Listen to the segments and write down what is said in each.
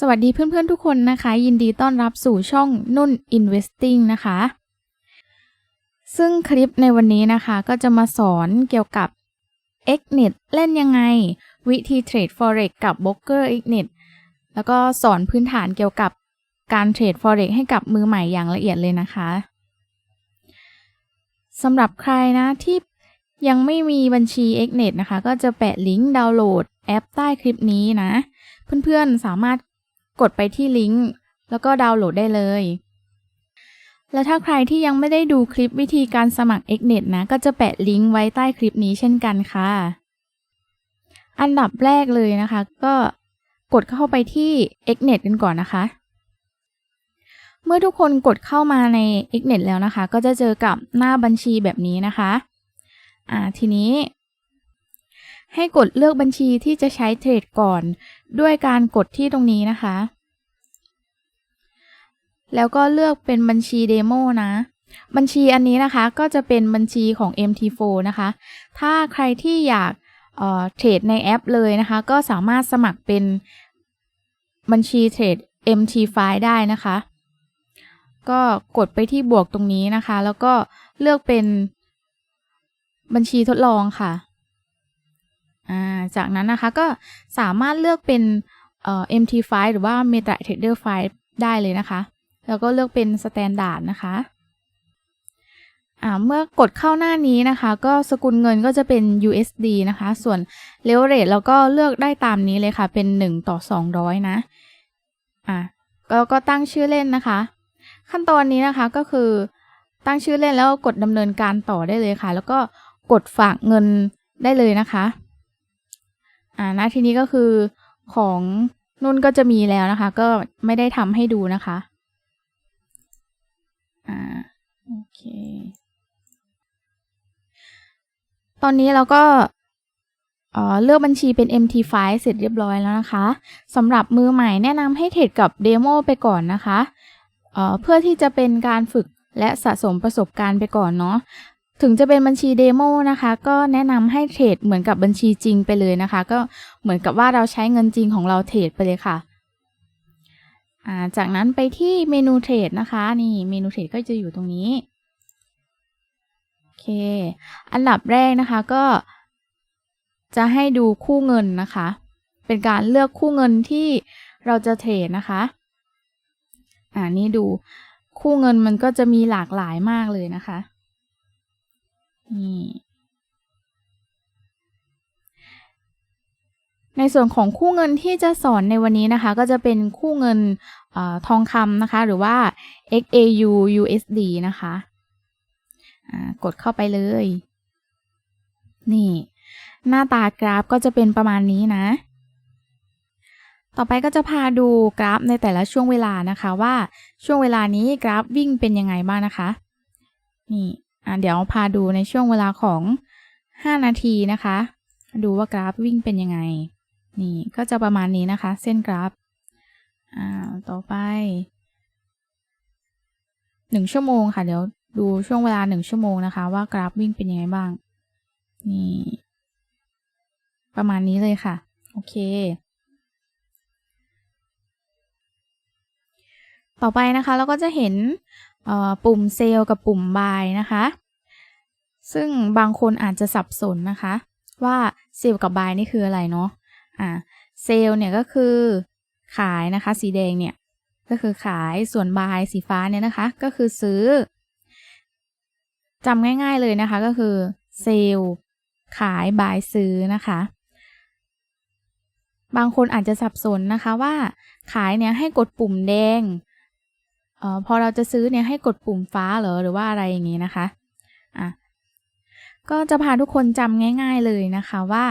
สวัสดีเพื่อนๆทุกคนนะคะ ยินดีต้อนรับสู่ช่องนุ่น Investing นะคะ ซึ่งคลิปในวันนี้นะคะก็จะมาสอนเกี่ยวกับ Xnet เล่นยังไง วิธีเทรด Forex กับ b r o k e r Xnet แล้วก็สอนพื้นฐานเกี่ยวกับการเทรด Forex ให้กับมือใหม่อย่างละเอียดเลยนะคะสำหรับใครนะที่ยังไม่มีบัญชี Xnet นะคะ ก็จะแปะลิงก์ดาวน์โหลดแอปใต้คลิปนี้นะ เพื่อนๆสามารถ กดไปที่ลิงก์แล้วก็ดาวน์โหลดได้เลย และถ้าใครที่ยังไม่ได้ดูคลิปวิธีการสมัคร Xnet นะ ก็จะแปะลิงก์ไว้ใต้คลิปนี้เช่นกันค่ะ อันดับแรกเลยนะคะ ก็กดเข้าไปที่ Xnet กันก่อนนะคะ เมื่อทุกคนกดเข้ามาใน Xnet แล้วนะคะ ก็จะเจอกับหน้าบัญชีแบบนี้นะคะอ่าทีนี้ ให้กดเลือกบัญชีที่จะใช้เทรดก่อน ด้วยการกดที่ตรงนี้นะคะ แล้วก็เลือกเป็นบัญชีเดโมนะ บัญชีอันนี้นะคะก็จะเป็นบัญชีของ MT4 นะคะ ถ้าใครที่อยากเทรดในแอปเลยนะคะ ก็สามารถสมัครเป็นบัญชีเทรด MT5 ได้นะคะ ก็กดไปที่บวกตรงนี้นะคะ แล้วก็เลือกเป็นบัญชีทดลองค่ะาจากนั้นนะคะก็สามารถเลือกเป็น MT5 หรือว่า MetaTrader 5ได้เลยนะคะ แล้วก็เลือกเป็น Standard นะคะอ่าเมื่อกดเข้าหน้านี้นะคะ ก็สกุลเงินก็จะเป็น USD นะคะ ส่วน Leverage เราก็เลือกได้ตามนี้เลยค่ะ เป็น 1 ต่อ 200 นะอ่าก็ก็ตั้งชื่อเล่นนะคะ ขั้นตอนนี้นะคะก็คือตั้งชื่อเล่นแล้วกดดำเนินการต่อได้เลยค่ะ แล้วก็กดฝากเงินได้เลยนะคะอ่าณทีนี้ก็คือของนุ่นก็จะมีแล้วนะคะ ก็ไม่ได้ทำให้ดูนะคะ อ่าโอเค ตอนนี้เราก็เลือกบัญชีเป็น MT5 เสร็จเรียบร้อยแล้วนะคะสำหรับมือใหม่แนะนำให้เทรดกับเดโมไปก่อนนะคะเเพื่อที่จะเป็นการฝึกและสะสมประสบการณ์ไปก่อนเนาะถึงจะเป็นบัญชีเดโมนะคะ ก็แนะนำให้เทรดเหมือนกับบัญชีจริงไปเลยนะคะ ก็เหมือนกับว่าเราใช้เงินจริงของเราเทรดไปเลยค่ะ จากนั้นไปที่เมนูเทรดนะคะ นี่เมนูเทรดก็จะอยู่ตรงนี้ โอเค อันดับแรกนะคะก็ จะให้ดูคู่เงินนะคะ เป็นการเลือกคู่เงินที่เราจะเทรดนะคะ อ่านี่ดูคู่เงินมันก็จะมีหลากหลายมากเลยนะคะ นี่ ในส่วนของคู่เงินที่จะสอนในวันนี้นะคะ ก็จะเป็นคู่เงินอทองคำนะคะ หรือว่า XAU USD นะคะกดเข้าไปเลย นี่ หน้าตากราฟก็จะเป็นประมาณนี้นะ ต่อไปก็จะพาดูกราฟในแต่ละช่วงเวลานะคะว่าช่วงเวลานี้กราฟวิ่งเป็นยังไงบ้างนะคะ นี่เดี๋ยวพาดูในช่วงเวลาของ 5 นาทีนะคะ ดูว่ากราฟวิ่งเป็นยังไง นี่ก็จะประมาณนี้นะคะ เส้นกราฟอ่าต่อไป1ชั่วโมงค่ะ เดี๋ยวดูช่วงเวลา1ชั่วโมงนะคะ ว่ากราฟวิ่งเป็นยังไงบ้าง นี่ ประมาณนี้เลยค่ะ โอเค ต่อไปนะคะเราก็จะเห็นปุ่มเซลล์กับปุ่มบายนะคะ ซึ่งบางคนอาจจะสับสนนะคะ ว่าเซลล์กับบายนี่คืออะไรเนาะ อ่าเซลล์เนี่ยก็คือขายนะคะ สีแดงเนี่ยก็คือขายส่วนบายสีฟ้าเนี่ยนะคะ ก็คือซื้อจำง่ายๆเลยนะคะก็คือเซลล์ขายบายซื้อนะคะ บางคนอาจจะสับสนนะคะว่าขายเนี่ยให้กดปุ่มแดงออพอเราจะซื้อเนี่ยให้กดปุ่มฟ้าเหรอหรือว่าอะไรอย่างนี้นะคะอะก็จะพาทุกคนจำง่าย ๆเลยนะคะว่า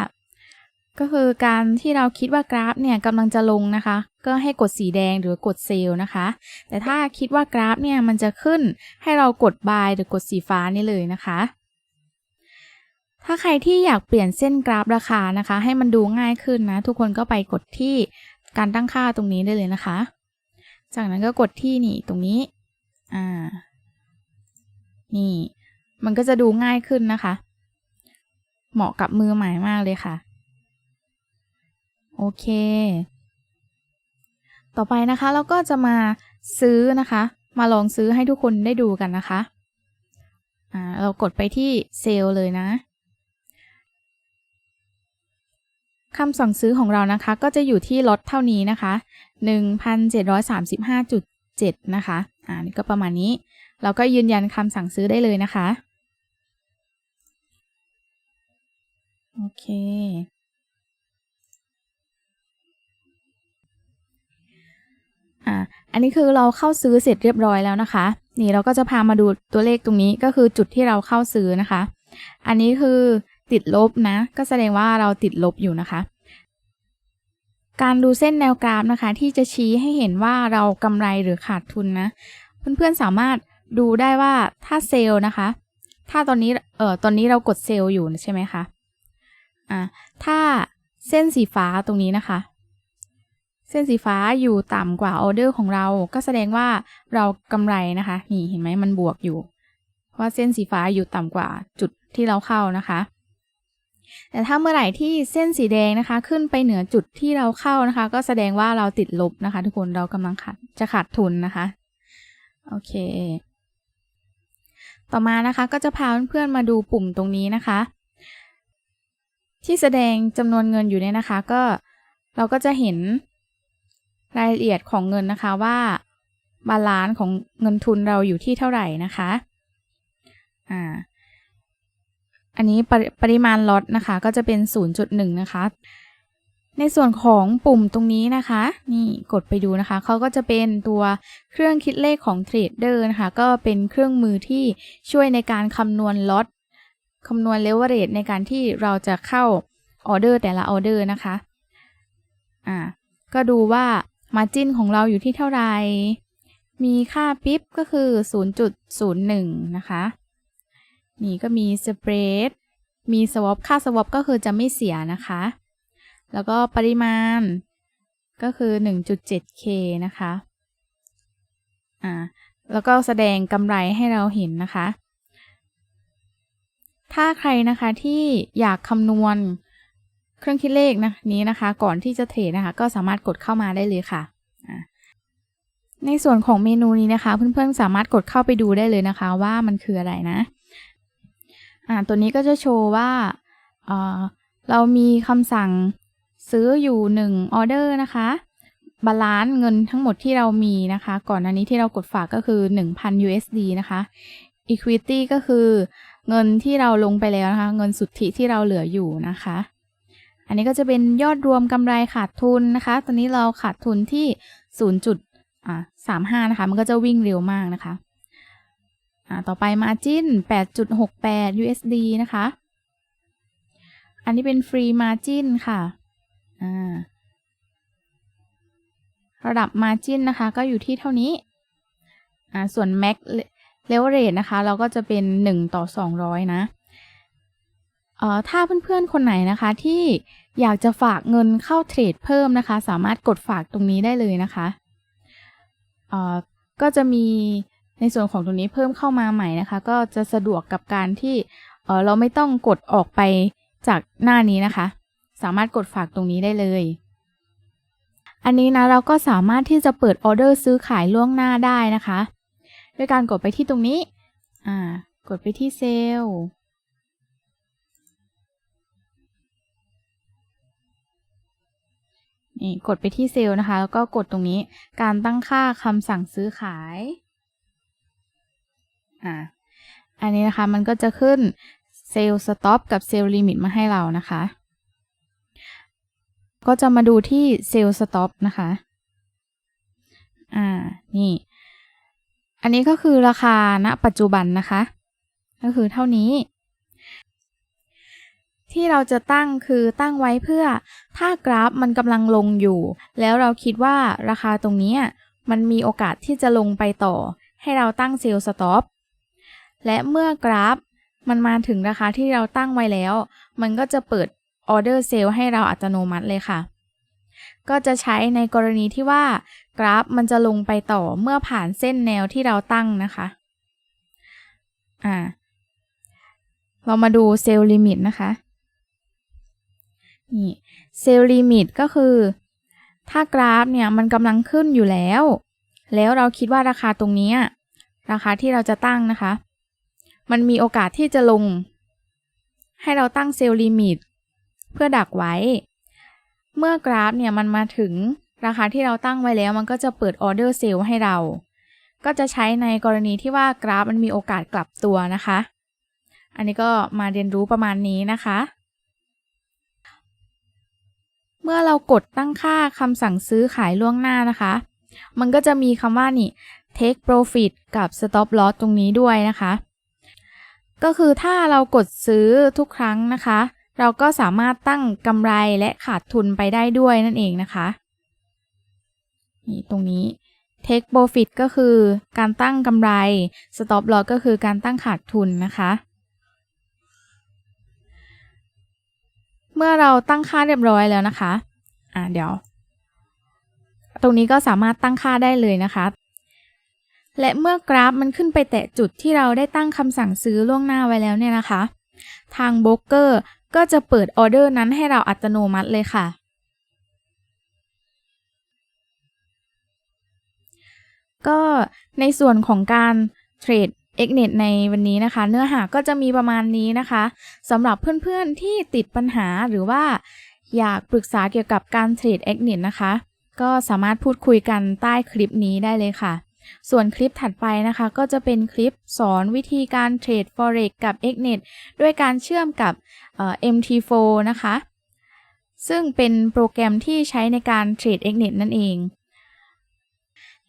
ก็คือการที่เราคิดว่ากราฟเนี่ยกำลังจะลงนะคะ ก็ให้กดสีแดงหรือกดเซลล์นะคะ แต่ถ้าคิดว่ากราฟเนี่ยมันจะขึ้นให้เรากดบายหรือกดสีฟ้านี่เลยนะคะ ถ้าใครที่อยากเปลี่ยนเส้นกราฟราคานะคะ ให้มันดูง่ายขึ้นนะ ทุกคนก็ไปกดที่การตั้งค่าตรงนี้ได้เลยนะคะ จากนั้นก็กดที่นี่ตรงนี้อ่านี่ มันก็จะดูง่ายขึ้นนะคะ เหมาะกับมือใหม่มากเลยค่ะ โอเค ต่อไปนะคะเราก็จะมาซื้อนะคะ มาลองซื้อให้ทุกคนได้ดูกันนะคะอ่าเรากดไปที่เซลเลยนะคำสั่งซื้อของเรานะคะ ก็จะอยู่ที่ลดเท่านี้นะคะ 1,735.7 นะคะ อ่านี่ก็ประมาณนี้ เราก็ยืนยันคำสั่งซื้อได้เลยนะคะ โอเค อันนี้คือเราเข้าซื้อเสร็จเรียบร้อยแล้วนะคะ นี่เราก็จะพามาดูตัวเลขตรงนี้ก็คือจุดที่เราเข้าซื้อนะคะ อันนี้คือติดลบนะ ก็แสดงว่าเราติดลบอยู่นะคะ การดูเส้นแนวกราฟนะคะ ที่จะชี้ให้เห็นว่าเรากำไรหรือขาดทุนนะ เพื่อนๆสามารถดูได้ว่าถ้าเซลล์นะคะ ถ้าตอนนี้เอ่อตอนนี้เรากดเซลล์อยู่ใช่ไหมคะอ่าถ้าเส้นสีฟ้าตรงนี้นะคะ เส้นสีฟ้าอยู่ต่ำกว่าออเดอร์ของเรา ก็แสดงว่าเรากำไรนะคะ นี่เห็นไหมมันบวกอยู่ว่าเส้นสีฟ้าอยู่ต่ำกว่าจุดที่เราเข้านะคะ แต่ถ้าเมื่อไหร่ที่เส้นสีแดงนะคะ ขึ้นไปเหนือจุดที่เราเข้านะคะ ก็แสดงว่าเราติดลบนะคะ ทุกคนเรากำลังขาดจะขาดทุนนะคะโอเค ต่อมานะคะก็จะพาเพื่อนๆมาดูปุ่มตรงนี้นะคะ ที่แสดงจำนวนเงินอยู่เนี่ยนะคะ ก็เราก็จะเห็น รายละเอียดของเงินนะคะว่าบาลานซ์ของเงินทุนเราอยู่ที่เท่าไหร่นะคะอ่าอันนี้ปรปริมาณล็อตนะคะก็จะเป็น 0.1 นะคะ ในส่วนของปุ่มตรงนี้นะคะ นี่กดไปดูนะคะ เขาก็จะเป็นตัวเครื่องคิดเลขของเทรดเดอร์นะคะ ก็เป็นเครื่องมือที่ช่วยในการคำนวณล็อตคำนวณเลเวอเรจในการที่เราจะเข้าออเดอร์แต่ละออเดอร์นะคะ อ่า ก็ดูว่า มาจิ้นของเราอยู่ที่เท่าไหร่ มีค่าปิ๊บก็คือ 0.01 นะคะ นี่ก็มีสเปรดมีสวอปค่าสวอปก็คือจะไม่เสียนะคะ แล้วก็ปริมาณก็คือ 1.7k นะคะ อ่า แล้วก็แสดงกำไรให้เราเห็นนะคะ ถ้าใครนะคะที่อยากคำนวณ เครื่องคิดเลขนะนี้นะคะ ก่อนที่จะเทรดนะคะ ก็สามารถกดเข้ามาได้เลยค่ะ ในส่วนของเมนูนี้นะคะ เพื่อนๆสามารถกดเข้าไปดูได้เลยนะคะ ว่ามันคืออะไรนะอ่าตัวนี้ก็จะโชว์ว่าเออเรามีคำสั่งซื้ออยู่1ออเดอร์นะคะบาลานซ์เงินทั้งหมดที่เรามีนะคะ ก่อนอันนี้ที่เรากดฝากก็คือ 1,000 USD นะคะ Equity ก็คือเงินที่เราลงไปแล้วนะคะ เงินสุทธิที่เราเหลืออยู่นะคะ อันนี้ก็จะเป็นยอดรวมกำไรขาดทุนนะคะ ตอนนี้เราขาดทุนที่0.35นะคะ มันก็จะวิ่งเร็วมากนะคะอ่าต่อไป Margin 8.68 USD นะคะ อันนี้เป็น Free Margin ค่ะอ่าระดับ Margin นะคะ ก็อยู่ที่เท่านี้อ่าส่วน Max Leverage นะคะ เราก็จะเป็น 1 ต่อ 200 นะ เอ่อถ้าเพื่อนๆคนไหนนะคะที่อยากจะฝากเงินเข้าเทรดเพิ่มนะคะ สามารถกดฝากตรงนี้ได้เลยนะคะเอ่อก็จะมีในส่วนของตรงนี้เพิ่มเข้ามาใหม่นะคะ ก็จะสะดวกกับการที่เออเราไม่ต้องกดออกไปจากหน้านี้นะคะ สามารถกดฝากตรงนี้ได้เลย อันนี้นะเราก็สามารถที่จะเปิดออเดอร์ซื้อขายล่วงหน้าได้นะคะ ด้วยการกดไปที่ตรงนี้อ่ากดไปที่เซลล์ นี่กดไปที่เซลล์นะคะ แล้วก็กดตรงนี้การตั้งค่าคำสั่งซื้อขาย อ่า อันนี้นะคะมันก็จะขึ้นเซลล์สต็อปกับเซลล์ลิมิตมาให้เรานะคะ ก็จะมาดูที่เซลล์สต็อปนะคะ อ่า นี่ อันนี้ก็คือราคาณปัจจุบันนะคะ ก็คือเท่านี้ ที่เราจะตั้งคือตั้งไว้เพื่อ ถ้ากราฟมันกำลังลงอยู่ แล้วเราคิดว่าราคาตรงนี้มันมีโอกาสที่จะลงไปต่อ ให้เราตั้งเซลล์สต็อปและเมื่อกราฟมันมาถึงราคาที่เราตั้งไว้แล้ว มันก็จะเปิดออเดอร์เซลล์ให้เราอัตโนมัติเลยค่ะ ก็จะใช้ในกรณีที่ว่ากราฟมันจะลงไปต่อเมื่อผ่านเส้นแนวที่เราตั้งนะคะอ่าเรามาดูเซลล์ลิมิตนะคะ นี่เซลล์ลิมิตก็คือ ถ้ากราฟเนี่ยมันกำลังขึ้นอยู่แล้ว แล้วเราคิดว่าราคาตรงนี้ราคาที่เราจะตั้งนะคะ มันมีโอกาสที่จะลง ให้เราตั้งเซลล์ลิมิตเพื่อดักไว้ เมื่อกราฟเนี่ยมันมาถึงราคาที่เราตั้งไว้แล้ว มันก็จะเปิดออเดอร์เซลล์ให้เรา ก็จะใช้ในกรณีที่ว่ากราฟมันมีโอกาสกลับตัวนะคะ อันนี้ก็มาเรียนรู้ประมาณนี้นะคะ เมื่อเรากดตั้งค่าคำสั่งซื้อขายล่วงหน้านะคะ มันก็จะมีคำว่านี่ take profit กับ stop loss ตรงนี้ด้วยนะคะ ก็คือถ้าเรากดซื้อทุกครั้งนะคะ เราก็สามารถตั้งกำไรและขาดทุนไปได้ด้วยนั่นเองนะคะนี่ตรงนี้ take profit ก็คือการตั้งกำไร stop loss ก็คือการตั้งขาดทุนนะคะ เมื่อเราตั้งค่าเรียบร้อยแล้วนะคะ อ่าเดี๋ยว ตรงนี้ก็สามารถตั้งค่าได้เลยนะคะ และเมื่อกราฟมันขึ้นไปแตะจุดที่เราได้ตั้งคำสั่งซื้อล่วงหน้าไว้แล้วเนี่ยนะคะ ทางโบรกเกอร์ก็จะเปิดออเดอร์นั้นให้เราอัตโนมัติเลยค่ะก็ในส่วนของการเทรด XNet ในวันนี้นะคะ เนื้อหาก็จะมีประมาณนี้นะคะสำหรับเพื่อนๆที่ติดปัญหาหรือว่า อยากปรึกษาเกี่ยวกับการเทรด XNet นะคะ ก็สามารถพูดคุยกันใต้คลิปนี้ได้เลยค่ะ ส่วนคลิปถัดไปนะคะ ก็จะเป็นคลิปสอนวิธีการเทรด Forex กับ XNet ด้วยการเชื่อมกับเอ่อ MT4 นะคะ ซึ่งเป็นโปรแกรมที่ใช้ในการเทรด XNet นั่นเอง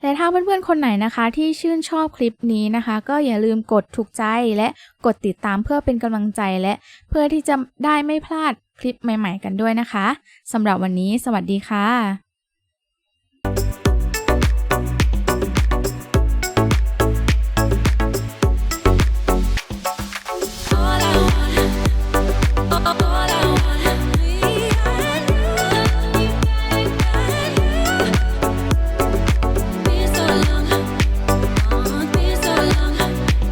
และถ้าเพื่อนๆคนไหนนะคะที่ชื่นชอบคลิปนี้นะคะ ก็อย่าลืมกดถูกใจและกดติดตามเพื่อเป็นกำลังใจและเพื่อที่จะได้ไม่พลาดคลิปใหม่ ๆ กันด้วยนะคะสำหรับวันนี้ สวัสดีค่ะ